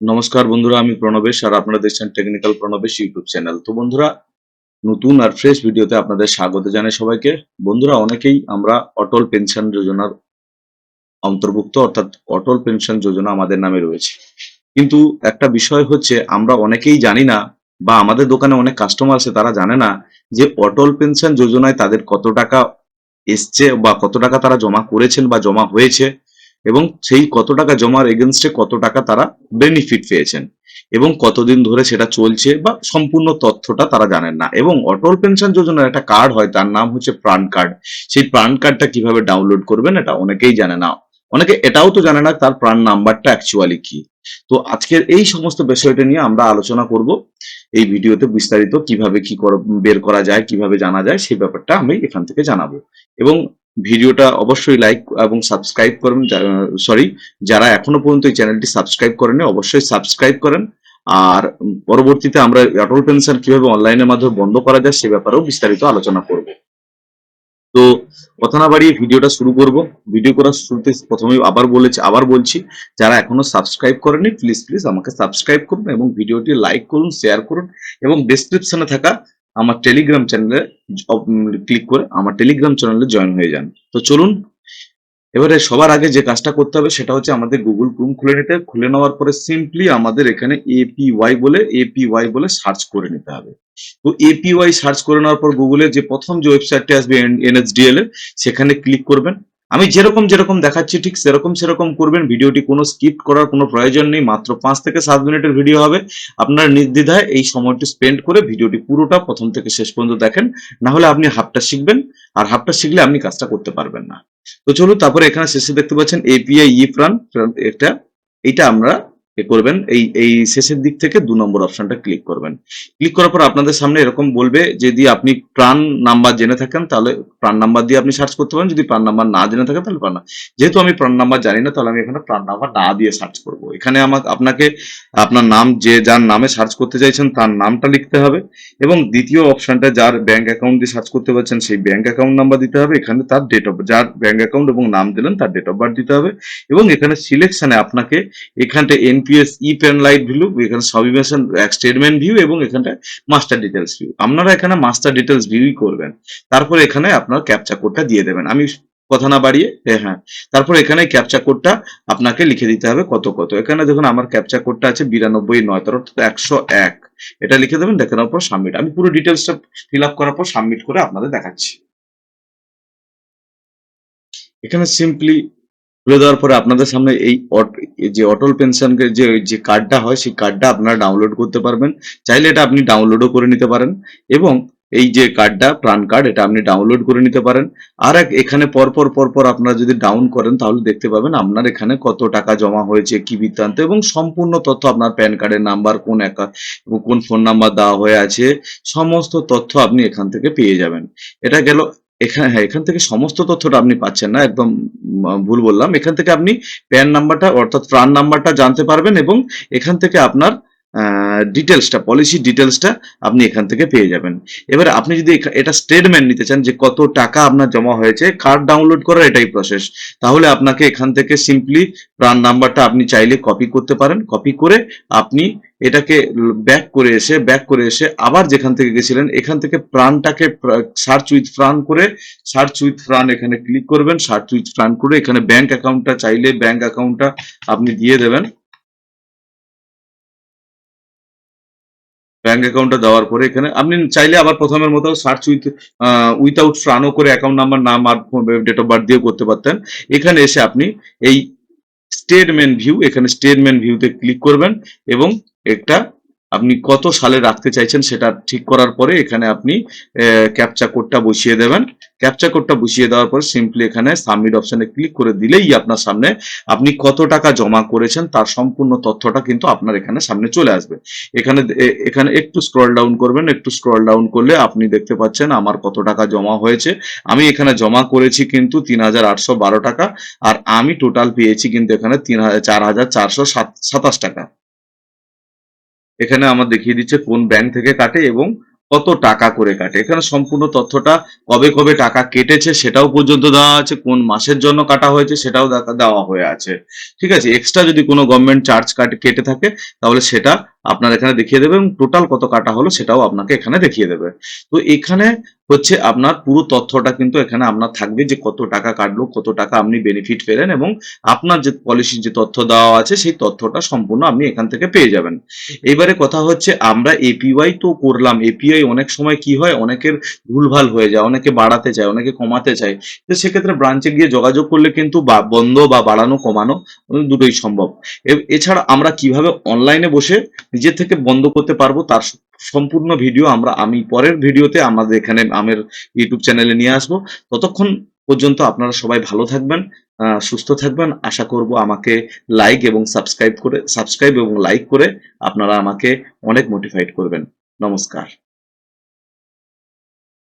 নমস্কার বন্ধুরা, আমি প্রণবেশ আর আপনারা দেখছেন টেকনিক্যাল প্রণবেশ ইউটিউব চ্যানেল। তো বন্ধুরা, নতুন আর ফ্রেশ ভিডিওতে আপনাদের স্বাগত জানাই সবাইকে। বন্ধুরা, অনেকেই আমরা অটল পেনশন যোজনার অন্তর্ভুক্ত, অর্থাৎ অটল পেনশন যোজনা আমাদের নামে রয়েছে। কিন্তু একটা বিষয় হচ্ছে, আমরা অনেকেই জানি না বা আমাদের দোকানে অনেক কাস্টমার আছে, তারা জানে না যে অটল পেনশন যোজনায় তাদের কত টাকা এসছে বা কত টাকা তারা জমা করেছেন বা জমা হয়েছে। এবং সেই কত টাকা জমার এগেনস্টে কত টাকা তারা বেনিফিট পেয়েছেন। এবং কতদিন ধরে সেটা চলছে বা সম্পূর্ণ তথ্যটা তারা জানেন না। এবং অটল পেনশন যোজনার একটা কার্ড হয়, তার নাম হচ্ছে প্রাণ কার্ড সেই প্রাণ কার্ডটা কীভাবে ডাউনলোড করবেন এটা অনেকেই জানে না। অনেকে এটাও তো জানে না তার প্রাণ নাম্বারটা অ্যাকচুয়ালি কি। তো আজকের এই সমস্ত বিষয়টা নিয়ে আমরা আলোচনা করব। এই ভিডিওতে বিস্তারিত কীভাবে কি বের করা যায়, কীভাবে জানা যায়, সেই ব্যাপারটা আমি এখান থেকে জানাব। এবং ভিডিওটা অবশ্যই লাইক এবং সাবস্ক্রাইব করুন সরি যারা এখনও পর্যন্ত এই চ্যানেলটি সাবস্ক্রাইব করেনি অবশ্যই সাবস্ক্রাইব করেন। আর পরবর্তীতে আমরা অটল পেনশন কীভাবে অনলাইনের মাধ্যমে বন্ধ করা যায়, সে ব্যাপারেও বিস্তারিত আলোচনা করব। তো কথা না বাড়িয়ে ভিডিওটা শুরু করব। ভিডিও করার শুরুতে প্রথমেই আবার বলেছি, আবার বলছি, যারা এখনও সাবস্ক্রাইব করেনি প্লিজ প্লিজ আমাকে সাবস্ক্রাইব করুন এবং ভিডিওটি লাইক করুন শেয়ার করুন এবং ডেসক্রিপশনে থাকা আমার টেলিগ্রাম চ্যানেলে ক্লিক করে আমার টেলিগ্রাম চ্যানেলে জয়েন হয়ে যান। তো চলুন, এবারে সবার আগে যে কাজটা করতে হবে সেটা হচ্ছে আমাদের গুগল ক্রোম খুলে নিতে খুলে নেওয়ার পরে সিম্পলি আমাদের এখানে এপিওয়াই বলে এপিওয়াই বলে সার্চ করে নিতে হবে। তো এপিওয়াই সার্চ করে নেওয়ার পর গুগলে যে প্রথম যে ওয়েবসাইটটি আসবে এনএসডিএল এ, সেখানে ক্লিক করবেন। আমি যেরকম যেরকম দেখাচ্ছি, ঠিক সেরকম সেরকম করবেন। ভিডিওটি কোনো স্কিপ করার কোনো প্রয়োজন নেই। মাত্র পাঁচ থেকে সাত মিনিটের ভিডিও হবে। আপনারা নির্দ্বিধায় এই সময়টি স্পেন্ড করে ভিডিওটি পুরোটা প্রথম থেকে শেষ পর্যন্ত দেখেন। না হলে আপনি হাফটা শিখবেন, আর হাফটা শিখলে আপনি কাজটা করতে পারবেন না। তো চলুন, তারপরে এখানে শেষে দেখতে পাচ্ছেন এপিআই ই প্রাণ এটা এটা আমরা করবেন। এই এই শেষের দিক থেকে দু নম্বর অপশনটা ক্লিক করবেন। ক্লিক করার পর আপনাদের সামনে এরকম বলবে যদি আপনি প্রাণ নাম্বার জেনে থাকেন, তাহলে প্রাণ নাম্বার দিয়ে আপনি সার্চ করতে পারেন। যদি প্রাণ নাম্বার না জেনে থাকেন, তাহলে প্রাণ যেহেতু আমি প্রাণ নাম্বার জানি না, তাহলে আমি এখানে প্রাণ নাম্বার না দিয়ে সার্চ করব। এখানে আমাকে, আপনাকে, আপনার নাম, যে যার নামে সার্চ করতে চাইছেন, তার নামটা লিখতে হবে এবং দ্বিতীয় অপশনটা যার ব্যাংক অ্যাকাউন্ট দিয়ে সার্চ করতে পারছেন, সেই ব্যাংক অ্যাকাউন্ট নাম্বার দিতে হবে। এখানে তার ডেট অফ যার ব্যাংক অ্যাকাউন্ট এবং নাম দিলেন, তার ডেট অফ বার্থ দিতে হবে এবং এখানে সিলেকশনে আপনাকে এখানটা NPS e pan light view এখানে সবিমেশন স্টেটমেন্ট ভিউ এবং এখানটা মাস্টার ডিটেলস ভিউ আপনারা এখানে মাস্টার ডিটেলস ভিউই করবেন। তারপরে এখানে আপনার ক্যাপচা কোডটা দিয়ে দেবেন। আমি কথা না বাড়িয়ে হ্যাঁ। তারপর এখানে ক্যাপচা কোডটা আপনাকে লিখে দিতে হবে কত কত। এখানে দেখুন আমার ক্যাপচা কোডটা আছে বিরানব্বই নয়, তার অর্থাৎ একশো এক। এটা লিখে দেবেন দেখানোর পর সাবমিট আমি পুরো ডিটেলসটা ফিল আপ করার পর সাবমিট করে আপনাদের দেখাচ্ছি। এখানে সিম্পলি খুলে দেওয়ার পরে আপনাদের সামনে এই যে অটল পেনশন যে যে কার্ডটা হয়, সেই কার্ডটা আপনারা ডাউনলোড করতে পারবেন। চাইলে এটা আপনি ডাউনলোডও করে নিতে পারেন। এবং এই যে কার্ডটা প্রাণ কার্ড এটা আপনি ডাউনলোড করে নিতে পারেন। আর এক, এখানে পরপর পরপর আপনারা যদি ডাউন করেন, তাহলে দেখতে পাবেন আপনার এখানে কত টাকা জমা হয়েছে, কি বৃত্তান্ত, এবং সম্পূর্ণ তথ্য আপনার প্যান কার্ডের নাম্বার কোন একা কোন ফোন নাম্বার দেওয়া হয়ে আছে, সমস্ত তথ্য আপনি এখান থেকে পেয়ে যাবেন। এটা গেল এখানে হ্যাঁ এখান থেকে সমস্ত তথ্যটা আপনি পাচ্ছেন না, একদম ভুল বললাম। এখান থেকে আপনি প্যান নাম্বারটা, অর্থাৎ প্রাণ নাম্বারটা জানতে পারবেন এবং এখান থেকে আপনার ডিটেলসটা পলিসি ডিটেলসটা আপনি এখান থেকে পেয়ে যাবেন। এবার আপনি যদি এটা স্টেটমেন্ট নিতে চান যে কত টাকা আপনার জমা হয়েছে কার্ড ডাউনলোড করার এটাই প্রসেস তাহলে আপনাকে এখান থেকে সিম্পলি প্রাণ নাম্বারটা আপনি চাইলে কপি করতে পারেন। কপি করে আপনি এটাকে ব্যাক করে এসে ব্যাক করে এসে আবার যেখান থেকে গেছিলেন, এখান থেকে প্রাণটাকে সার্চ উইথ প্রাণ করে সার্চ উইথ প্রাণ এখানে ক্লিক করবেন। সার্চ উইথ প্রাণ করে এখানে ব্যাংক অ্যাকাউন্টটা চাইলে ব্যাংক অ্যাকাউন্টটা আপনি দিয়ে দেবেন। ব্যাংক অ্যাকাউন্টটা দেওয়ার পরে এখানে আপনি চাইলে আবার প্রথমের মতো সার্চ উইথ উইথাউট ফ্রানো করে অ্যাকাউন্ট নাম্বার নাম আর ডেট অফ বার্থ দিয়েও করতে পারতেন। এখানে এসে আপনি এই স্টেটমেন্ট ভিউ এখানে স্টেটমেন্ট ভিউতে ক্লিক করবেন এবং একটা আপনি কত সালে রাখতে চাইছেন সেটা ঠিক করার পরে এখানে আপনি ক্যাপচা কোডটা বসিয়ে দেবেন। ক্যাপচা কোডটা বসিয়ে দেওয়ার পর সিম্পলি এখানে সাবমিট অপশনে ক্লিক করে দিলেই আপনার সামনে আপনি কত টাকা জমা করেছেন তার সম্পূর্ণ তথ্যটা কিন্তু আপনার এখানে সামনে চলে আসবে। এখানে এখানে একটু স্ক্রল ডাউন করবেন, একটু স্ক্রল ডাউন করলে আপনি দেখতে পাচ্ছেন আমার কত টাকা জমা হয়েছে। আমি এখানে জমা করেছি কিন্তু তিন হাজার আটশো বারো টাকা আর আমি টোটাল পেয়েছি কিন্তু এখানে তিন টাকা। এখানে আমার দেখিয়ে দিচ্ছে কোন ব্যাংক থেকে কাটে এবং কত টাকা করে কাটে? এখানে সম্পূর্ণ তথ্যটা কবে কবে টাকা কেটেছে সেটাও পর্যন্ত দেওয়া আছে, কোন মাসের জন্য কাটা হয়েছে সেটাও দেওয়া হয়ে আছে। ঠিক আছে? এক্সট্রা যদি কোনো গভর্নমেন্ট চার্জ কাটে, কেটে থাকে, তাহলে সেটা আপনার এখানে দেখিয়ে দেবে এবং টোটাল কত কাটা হলো সেটাও আপনাকে এখানে দেখিয়ে দেবে। তো এখানে হচ্ছে আপনার পুরো তথ্যটা কিন্তু এখানে আপনার থাকবে যে কত টাকা কাটলো, কত টাকা আপনি বেনিফিট পেলেন এবং আপনার যে পলিসির যে তথ্য দেওয়া আছে সেই তথ্যটা সম্পূর্ণ আপনি এখান থেকে পেয়ে যাবেন। এবারে কথা হচ্ছে আমরা এপিওয়াই তো করলাম। এপিআই অনেক সময় কি হয়? অনেকের ভুলভাল হয়ে যায়, অনেকে বাড়াতে চায়, অনেকে কমাতে চায়। তো সেক্ষেত্রে ব্রাঞ্চে গিয়ে যোগাযোগ করলে কিন্তু বা- বন্ধ বা বাড়ানো, কমানো দুটোই সম্ভব। এছাড়া আমরা কীভাবে অনলাইনে বসে নিজের থেকে বন্ধ করতে পারব। তার সম্পূর্ণ ভিডিও আমরা, আমি পরের ভিডিওতে আমাদের এখানে আমের ইউটিউব চ্যানেলে নিয়ে আসব। ততক্ষণ পর্যন্ত আপনারা সবাই ভালো থাকবেন সুস্থ থাকবেন। আশা করব আমাকে লাইক এবং সাবস্ক্রাইব করে সাবস্ক্রাইব এবং লাইক করে আপনারা আমাকে অনেক মোটিফাইড করবেন। নমস্কার।